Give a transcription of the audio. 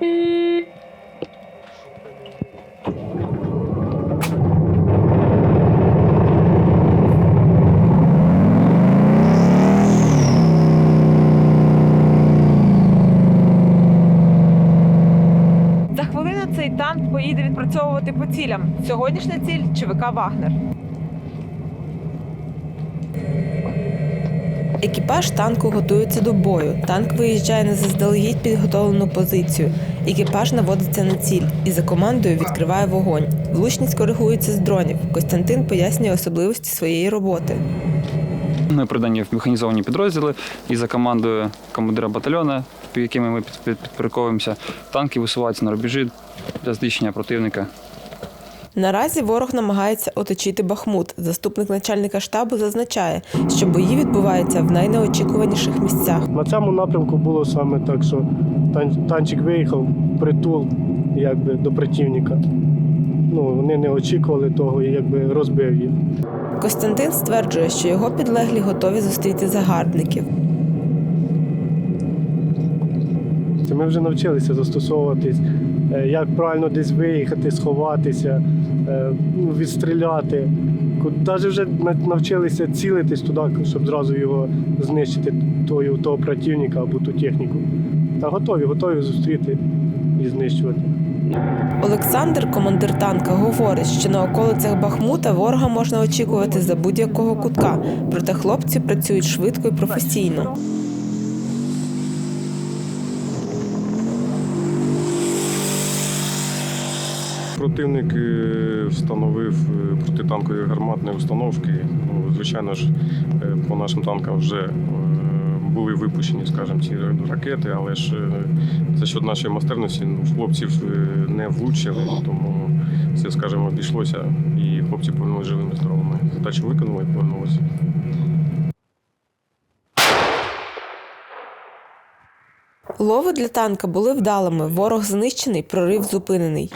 За хвилину цей танк поїде відпрацьовувати по цілям. Сьогоднішня ціль ЧВК Вагнер. Екіпаж танку готується до бою. Танк виїжджає на заздалегідь підготовлену позицію. Екіпаж наводиться на ціль і за командою відкриває вогонь. Влучність коригується з дронів. Костянтин пояснює особливості своєї роботи. Ми придані в механізовані підрозділи і за командою командира батальйону, під якими ми під- під- підпорядковуємося, танки висуваються на рубежі для знищення противника. Наразі ворог намагається оточити Бахмут. Заступник начальника штабу зазначає, що бої відбуваються в найнеочікуваніших місцях. На цьому напрямку було саме так, що тан- танчик виїхав притул якби, до противника. Ну, вони не очікували того і якби розбив їх. Костянтин стверджує, що його підлеглі готові зустріти загарбників. Це Ми вже навчилися застосовуватись, е, як правильно десь виїхати, сховатися, е, ну, відстріляти. Навіть вже навчилися цілитись туди, щоб зразу його знищити, того, того противника або ту техніку. Та готові, готові зустріти і знищувати. Олександр, командир танка, говорить, що на околицях Бахмута ворога можна очікувати за будь-якого кутка. Проте хлопці працюють швидко і професійно. Противник е, встановив е, протитанкові гарматні установки. Ну, звичайно ж, е, по нашим танкам вже були випущені, скажімо, ці ракети, але ж за счет нашої майстерності ну, хлопців не влучили, тому все, скажімо, обійшлося, і хлопці повернулися живими здоровими. Задачу виконали і повернулися. Лови для танка були вдалими. Ворог знищений, прорив зупинений.